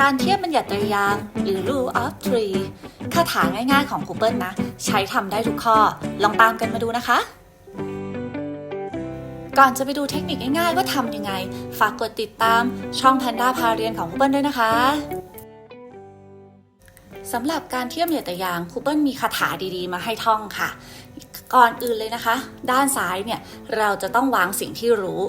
การเทียบบัญญัติตรยาง หรือ rule of three คาถาง่ายๆของครูเปิลนะ ใช้ทำได้ทุกข้อ ลองตามกันมาดูนะคะ ก่อนจะไปดูเทคนิคง่ายๆ ว่าทำยังไง ฝากกดติดตามช่อง Panda พาเรียนของครูเปิลด้วยนะคะสำหรับการเทียบเหยียดตะยางคูเปิลมีคาถาดีๆ มาให้ท่องค่ะ ก่อนอื่นเลยนะคะ ด้านซ้ายเนี่ยเราจะต้องวางสิ่งที่รู้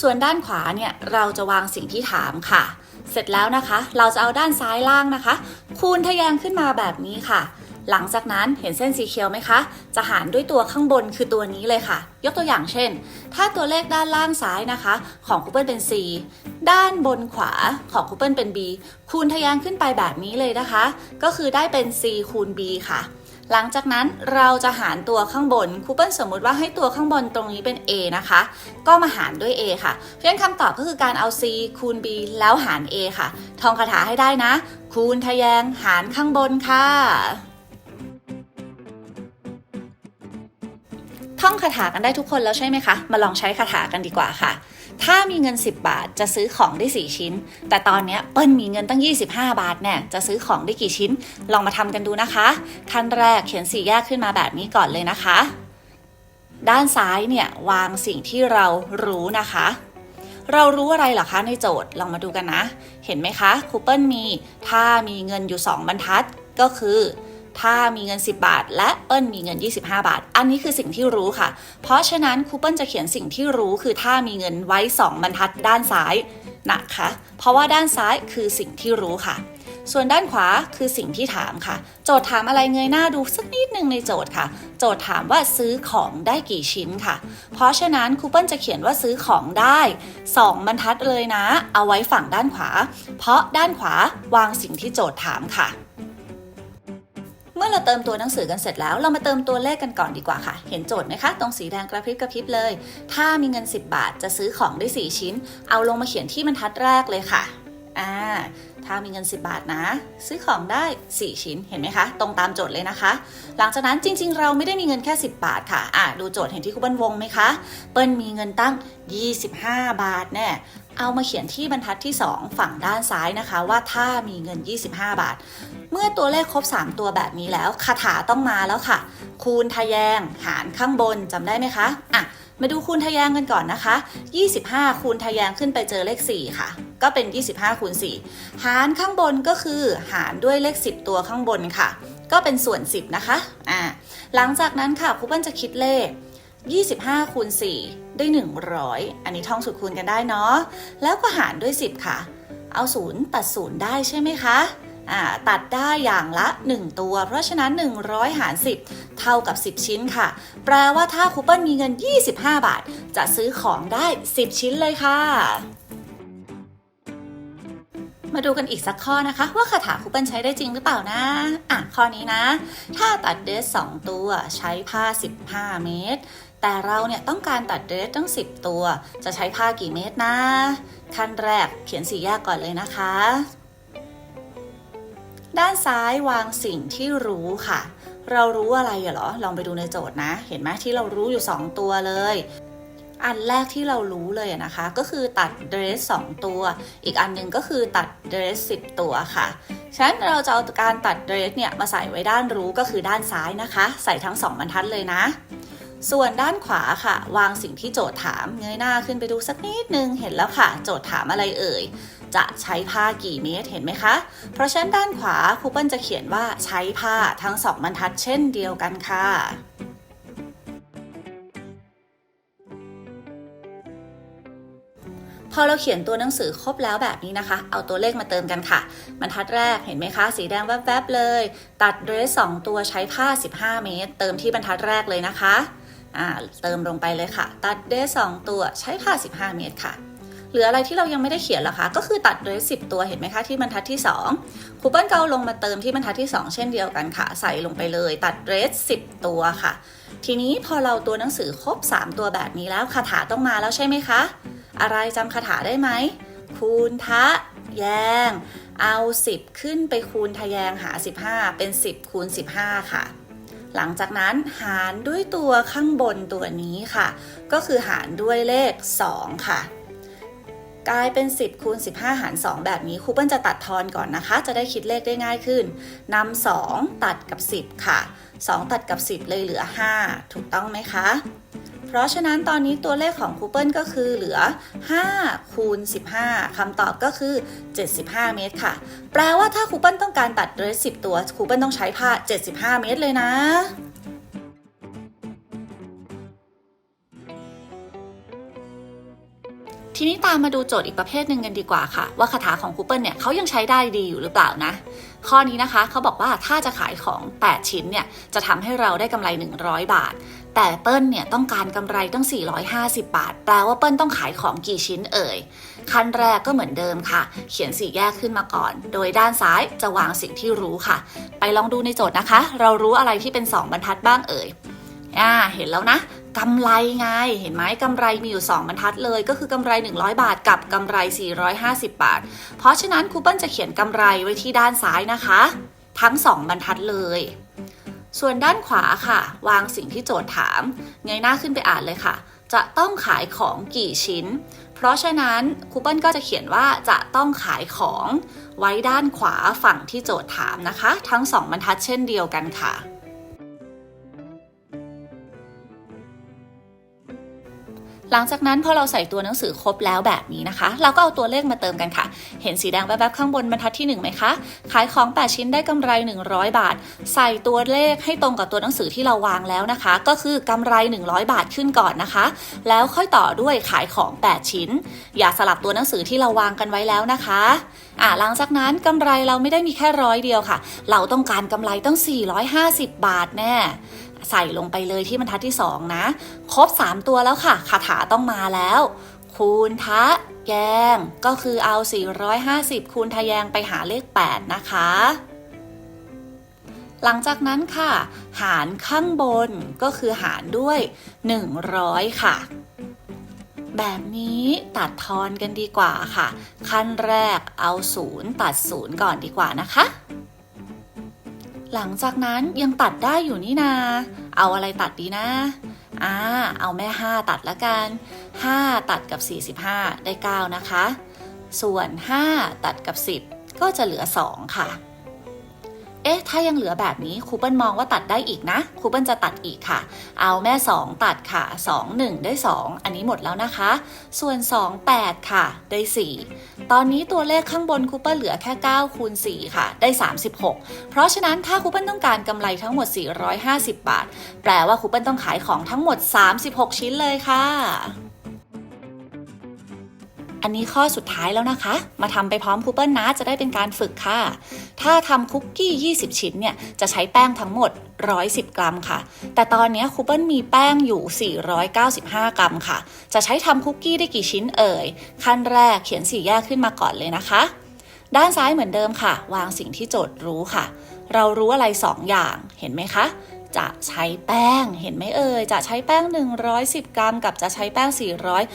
ส่วนด้านขวาเนี่ยเราจะวางสิ่งที่ถามค่ะ เสร็จแล้วนะคะ เราจะเอาด้านซ้ายล่างนะคะ คูณทะแยงขึ้นมาแบบนี้ค่ะ หลังจากนั้นเห็นเส้นสีเขียวไหมคะ จะหารด้วยตัวข้างบนคือตัวนี้เลยค่ะ ยกตัวอย่างเช่น ถ้าตัวเลขด้านล่างซ้ายนะคะ ของคูเปิลเป็น C ด้านบนขวาของคูเปิลเป็น B คูณทะแยงขึ้นไปแบบนี้เลยนะคะ ก็คือได้เป็น C คูณ B ค่ะ หลังจากนั้นเราจะหารตัวข้างบนครูเปิลสมมุติว่าให้ตัวข้างบนตรงนี้เป็น A นะคะ ก็มาหารด้วย A ค่ะ เพราะฉะนั้นคำตอบก็คือการเอา C คูณ B แล้วหาร A ค่ะ ท่องคาถาให้ได้นะ คูณทะแยงหารข้างบนค่ะ ท่องคาถากันได้ทุกคนแล้วใช่ไหมคะ มาลองใช้คาถากันดีกว่าค่ะ ถ้ามีเงิน 10 บาทจะซื้อของได้ 4 ชิ้น แต่ตอนนี้เปิ้ลมีเงินตั้ง 25 บาทเนี่ยจะซื้อของได้กี่ชิ้น ลองมาทำกันดูนะคะ ขั้นแรกเขียนสี่แยกขึ้นมาแบบนี้ก่อนเลยนะคะ ด้านซ้ายเนี่ยวางสิ่งที่เรารู้นะคะ เรารู้อะไรเหรอคะในโจทย์ลองมาดูกันนะ เห็นไหมคะครูเปิลมี ถ้ามีเงินอยู่ 2 บรรทัดก็คือ ถ้ามีเงิน 10 บาท และเปิ้ลมีเงิน 25 บาท อันนี้คือสิ่งที่รู้ค่ะ เพราะฉะนั้นครูเปิ้ลจะเขียนสิ่งที่รู้คือถ้ามีเงินไว้ 2 บรรทัดด้านซ้ายนะคะ เพราะว่าด้านซ้ายคือสิ่งที่รู้ค่ะ ส่วนด้านขวาคือสิ่งที่ถามค่ะ โจทย์ถามอะไรเงยหน้าดูสักนิดหนึ่งในโจทย์ค่ะ โจทย์ถามว่าซื้อของได้กี่ชิ้นค่ะ เพราะฉะนั้นครูเปิ้ลจะเขียนว่าซื้อของได้ 2 บรรทัดเลยนะ เอาไว้ฝั่งด้านขวา เพราะด้านขวาวางสิ่งที่โจทย์ถามค่ะ มื่อเราเติมตัวหนังสือกันเสร็จแล้ว เรามาเติมตัวเลขกันก่อนดีกว่าค่ะ เห็นโจทย์ไหมคะ ตรงสีแดงกระพริบกระพริบเลย ถ้ามีเงิน 10 บาทจะซื้อของได้ 4 ชิ้น เอาลงมาเขียนที่บรรทัดแรกเลยค่ะอ่าถ้ามีเงิน 10 บาทนะ ซื้อของได้ 4 ชิ้นเห็นไหมคะ ตรงตามโจทย์เลยนะคะ หลังจากนั้นจริง ๆ เราไม่ได้มีเงินแค่ 10 บาทค่ะอ่าดูโจทย์เห็นที่คุณเปิ้ลวงไหมคะ เปิ้ลมีเงินตั้ง 25 บาทแน่ เอามาเขียนที่บรรทัดที่ 2 ฝั่งด้านซ้ายนะคะ ว่าถ้ามีเงิน 25 บาท เมื่อตัวเลขครบ 3 ตัวแบบนี้แล้วคาถาต้องมาแล้วค่ะ คูณทะแยง หารข้างบนจำได้ไหมคะอะมาดูคูณทะแยงกันก่อนนะคะ 25 คูณทะแยงขึ้นไปเจอเลข 4 ค่ะ ก็เป็น 25 คูณ 4 หารข้างบนก็คือหารด้วยเลข 10 ตัวข้างบนค่ะ ก็เป็นส่วน 10 นะคะ อ่า หลังจากนั้นค่ะครูเปิ้ลจะคิดเลข 25คูณ4ได้ 100 อันนี้ท่องสูตรคูณกันได้เนาะ แล้วก็หารด้วย 10 ค่ะ เอา 0 ตัด 0 ได้ใช่ไหมคะอ่าตัดได้อย่างละ 1 ตัว เพราะฉะนั้น 100 หาร 10 เท่ากับ 10 ชิ้นค่ะ แปลว่าถ้าคูเปิลมีเงิน 25 บาท จะซื้อของได้ 10 ชิ้นเลยค่ะ มาดูกันอีกสักข้อนะคะ ว่าคาถาคูเปิลใช้ได้จริงหรือเปล่านะ อะ ข้อนี้นะ ถ้าตัดเดส2ตัวใช้ผ้า 15 เมตร แต่เราเนี่ยต้องการตัดเดรสตั้ง 10 ตัว จะใช้ผ้ากี่เมตรนะ ขั้นแรกเขียนสีแยกก่อนเลยนะคะ ด้านซ้ายวางสิ่งที่รู้ค่ะ เรารู้อะไรเหรอ ลองไปดูในโจทย์นะ เห็นไหมที่เรารู้อยู่ 2 ตัวเลย อันแรกที่เรารู้เลยนะคะ ก็คือตัดเดรส2ตัว อีกอันหนึ่งก็คือตัดเดรส10 ตัวค่ะฉะนั้นเราจะเอาการตัดเดรสเนี่ยมาใส่ไว้ด้านรู้ก็คือด้านซ้ายนะคะ ใส่ทั้ง 2บรรทัดเลยนะ ส่วนด้านขวาค่ะ วางสิ่งที่โจทย์ถาม เงยหน้าขึ้นไปดูสักนิดนึงเห็นแล้วค่ะ โจทย์ถามอะไรเอ่ย จะใช้ผ้ากี่เมตรเห็นไหมคะ เพราะฉะนั้นด้านขวาครูเปิ้ลจะเขียนว่าใช้ผ้าทั้งสองบรรทัดเช่นเดียวกันค่ะพอเราเขียนตัวหนังสือครบแล้วแบบนี้นะคะ เอาตัวเลขมาเติมกันค่ะ บรรทัดแรกเห็นไหมคะ สีแดงแวบๆเลย ตัดเดรส2ตัวใช้ผ้า 15 เมตร เติมที่บรรทัดแรกเลยนะคะ อ่าเติมลงไปเลยค่ะ ตัดเดรส2ตัวใช้ผ้า15 เมตรค่ะ เหลืออะไรที่เรายังไม่ได้เขียนหรอคะ ก็คือตัดเดส10 ตัวเห็นไหมคะที่บรรทัดที่ 2คูเปิลเกาลงมาเติมที่บรรทัดที่ 2 เช่นเดียวกันค่ะ ใส่ลงไปเลย ตัดเดส10 ตัวค่ะ ทีนี้พอเราตัวหนังสือครบ 3 ตัวแบบนี้แล้วคาถาต้องมาแล้วใช่ไหมคะ อะไรจำคาถาได้ไหมคูณทะแยง เอา 10 ขึ้นไปคูณทะแยงหา 15 เป็น 10คูณ15 ค่ะ หลังจากนั้นหารด้วยตัวข้างบนตัวนี้ค่ะ ก็คือหารด้วยเลข 2 ค่ะ กลายเป็น 10คูณ15 หาร 2 แบบนี้ครูเปิ้ลจะตัดทอนก่อนนะคะ จะได้คิดเลขได้ง่ายขึ้นนำ2ตัดกับ 10 ค่ะ 2 ตัดกับ 10 เลยเหลือ 5 ถูกต้องไหมคะ ราะฉะนั้นตอนนี้ตัวเลขของครูเปิลก็คือเหลือ 5 คูณ 15 คำตอบก็คือ 75 เมตรค่ะ แปลว่าถ้าครูเปิลต้องการตัดเดรส10 ตัวครูเปิลต้องใช้ผ้า 75 เมตรเลยนะทีนี้ตามมาดูโจทย์อีกประเภทหนึ่งกันดีกว่าค่ะ ว่าคาถาของคูเปิลเนี่ยเขายังใช้ได้ดีอยู่หรือเปล่านะ ข้อนี้นะคะเขาบอกว่าถ้าจะขายของ 8 ชิ้นเนี่ยจะทำให้เราได้กำไร 100 บาท แต่เปิ้ลเนี่ยต้องการกำไรตั้ง 450 บาท แปลว่าเปิ้ลต้องขายของกี่ชิ้นเอ่ย ขั้นแรกก็เหมือนเดิมค่ะ เขียนสี่แยกขึ้นมาก่อน โดยด้านซ้ายจะวางสิ่งที่รู้ค่ะ ไปลองดูในโจทย์นะคะ เรารู้อะไรที่เป็น 2 บรรทัดบ้างเอ่ยอ่าเห็นแล้วนะกำไรไง เห็นไหมกำไรมีอยู่ 2 บรรทัดเลย ก็คือกำไร 100 บาทกับกำไร 450 บาท เพราะฉะนั้นครูเปิ้ลจะเขียนกำไรไว้ที่ด้านซ้ายนะคะ ทั้ง 2 บรรทัดเลย ส่วนด้านขวาค่ะ วางสิ่งที่โจทย์ถาม เงยหน้าขึ้นไปอ่านเลยค่ะ จะต้องขายของกี่ชิ้น เพราะฉะนั้นครูเปิลก็จะเขียนว่าจะต้องขายของ ไว้ด้านขวาฝั่งที่โจทย์ถามนะคะ ทั้ง2บรรทัดเช่นเดียวกันค่ะ หลังจากนั้นพอเราใส่ตัวหนังสือครบแล้วแบบนี้นะคะ เราก็เอาตัวเลขมาเติมกันค่ะ เห็นสีแดงแวบๆข้างบนบรรทัดที่1ไหมคะ ขายของ 8 ชิ้นได้กำไร 100 บาท ใส่ตัวเลขให้ตรงกับตัวหนังสือที่เราวางแล้วนะคะ ก็คือกำไร 100 บาทขึ้นก่อนนะคะ แล้วค่อยต่อด้วยขายของ 8 ชิ้น อย่าสลับตัวหนังสือที่เราวางกันไว้แล้วนะคะอ่าหลังจากนั้นกำไรเราไม่ได้มีแค่ร้อยเดียวค่ะ เราต้องการกำไรต้อง450 บาทแน่ ใส่ลงไปเลยที่บรรทัดที่ 2 นะ ครบ 3 ตัวแล้วค่ะคาถาต้องมาแล้ว คูณทะแยงก็คือเอา 450 คูณทะแยงไปหาเลข 8 นะคะ หลังจากนั้นค่ะ หารข้างบนก็คือหารด้วย 100 ค่ะแบบนี้ตัดทอนกันดีกว่าค่ะ ขั้นแรกเอา 0 ตัด 0 ก่อนดีกว่านะคะ หลังจากนั้นยังตัดได้อยู่นี่นา เอาอะไรตัดดีนะ อ่า เอาแม่ 5 ตัดละกัน 5 ตัดกับ 45 ได้ 9 นะคะ ส่วน 5 ตัดกับ 10 ก็จะเหลือ 2 ค่ะ เอ๊ะ ถ้ายังเหลือแบบนี้ครูเปิลมองว่าตัดได้อีกนะครูเปิลจะตัดอีกค่ะ เอาแม่ 2 ตัดค่ะ 2 1 ได้ 2 อันนี้หมดแล้วนะคะ ส่วน 2 8 ค่ะ ได้ 4 ตอนนี้ตัวเลขข้างบนครูเปิลเหลือแค่ 9 คูณ 4 ค่ะ ได้ 36 เพราะฉะนั้นถ้าครูเปิลต้องการกำไรทั้งหมด 450 บาท แปลว่าครูเปิลต้องขายของทั้งหมด 36 ชิ้นเลยค่ะ อันนี้ข้อสุดท้ายแล้วนะคะ มาทำไปพร้อมคูเปิลนะ จะได้เป็นการฝึกค่ะ ถ้าทำคุกกี้ 20 ชิ้นเนี่ย จะใช้แป้งทั้งหมด 110 กรัมค่ะ แต่ตอนนี้คูเปิลมีแป้งอยู่ 495 กรัมค่ะ จะใช้ทำคุกกี้ได้กี่ชิ้นเอ่ย ขั้นแรกเขียนสี่แยกขึ้นมาก่อนเลยนะคะ ด้านซ้ายเหมือนเดิมค่ะ วางสิ่งที่โจทย์รู้ค่ะ เรารู้อะไร 2 อย่าง เห็นไหมคะ จะใช้แป้งเห็นไหมเอ่ยจะใช้แป้ง 110 กรัม กับจะใช้แป้ง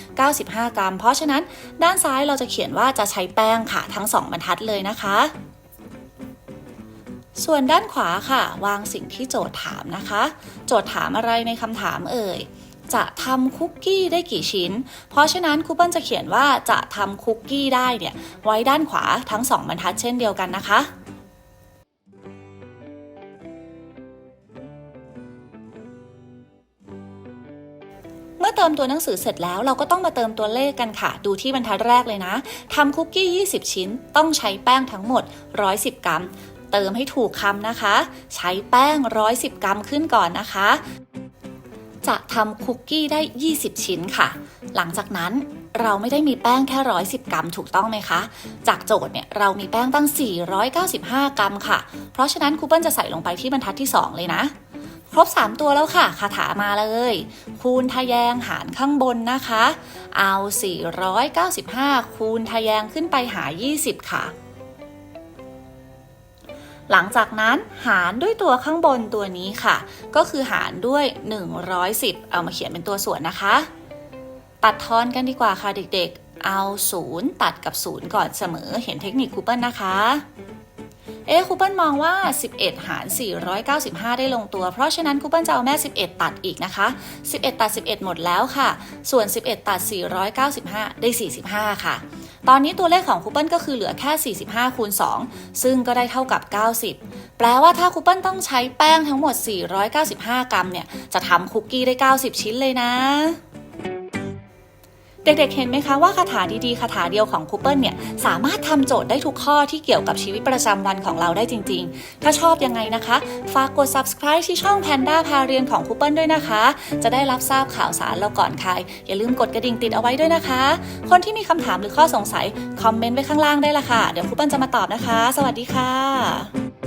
495 กรัม เพราะฉะนั้นด้านซ้ายเราจะเขียนว่าจะใช้แป้งค่ะทั้ง 2 บรรทัดเลยนะคะ ส่วนด้านขวาค่ะ วางสิ่งที่โจทย์ถามนะคะ โจทย์ถามอะไรในคำถามเอ่ยจะทำคุกกี้ได้กี่ชิ้น เพราะฉะนั้นครูเปิ้ลจะเขียนว่าจะทำคุกกี้ได้เนี่ยไว้ด้านขวาทั้ง 2 บรรทัดเช่นเดียวกันนะคะ อเติมตัวหนังสือเสร็จแล้วเราก็ต้องมาเติมตัวเลขกันค่ะ ดูที่บรรทัดแรกเลยนะทำคุกกี้ 20 ชิ้น ต้องใช้แป้งทั้งหมด 110 กรัม เติมให้ถูกคำนะคะ ใช้แป้ง 110 กรัมขึ้นก่อนนะคะ จะทำคุกกี้ได้ 20 ชิ้นค่ะ หลังจากนั้นเราไม่ได้มีแป้งแค่ 110 กรัมถูกต้องไหมคะ จากโจทย์เนี่ยเรามีแป้งตั้ง 495 กรัมค่ะ เพราะฉะนั้นครูเปิ้ลจะใส่ลงไปที่บรรทัดที่ 2 เลยนะ ครบ 3 ตัวแล้วค่ะ คาถามาเลย คูณทะแยงหารข้างบนนะคะ เอา 495 คูณทะแยงขึ้นไปหา 20 ค่ะ หลังจากนั้นหารด้วยตัวข้างบนตัวนี้ค่ะ ก็คือหารด้วย 110 เอามาเขียนเป็นตัวส่วนนะคะ ตัดทอนกันดีกว่าค่ะเด็กๆ เอา 0 ตัดกับ 0 ก่อนเสมอ เห็นเทคนิคคูเปิลนะคะ เอ๊คูเปิลมองว่า 11 หาร 495 ได้ลงตัว เพราะฉะนั้นคูเปิลจะเอาแม่ 11 ตัดอีกนะคะ 11 ตัด 11 หมดแล้วค่ะ ส่วน 11 ตัด 495 ได้ 45 ค่ะ ตอนนี้ตัวเลขของคูเปิลก็คือเหลือแค่ 45 คูณ 2 ซึ่งก็ได้เท่ากับ 90 แปลว่าถ้าคูเปิลต้องใช้แป้งทั้งหมด 495 กรัมเนี่ย จะทำคุกกี้ได้ 90 ชิ้นเลยนะ เด็กๆ เห็นไหมคะว่าคาถาดีๆ คาถาเดียวของคูเปิลเนี่ยสามารถทำโจทย์ได้ทุกข้อที่เกี่ยวกับชีวิตประจำวันของเราได้จริง ๆ ถ้าชอบยังไงนะคะ ฝากกด subscribe ที่ช่อง Panda พาเรียนของคูเปิลด้วยนะคะ จะได้รับทราบข่าวสารเราก่อนใคร อย่าลืมกดกระดิ่งติดเอาไว้ด้วยนะคะ คนที่มีคำถามหรือข้อสงสัย คอมเมนต์ไว้ข้างล่างได้ละค่ะ เดี๋ยวคูเปิลจะมาตอบนะคะ สวัสดีค่ะ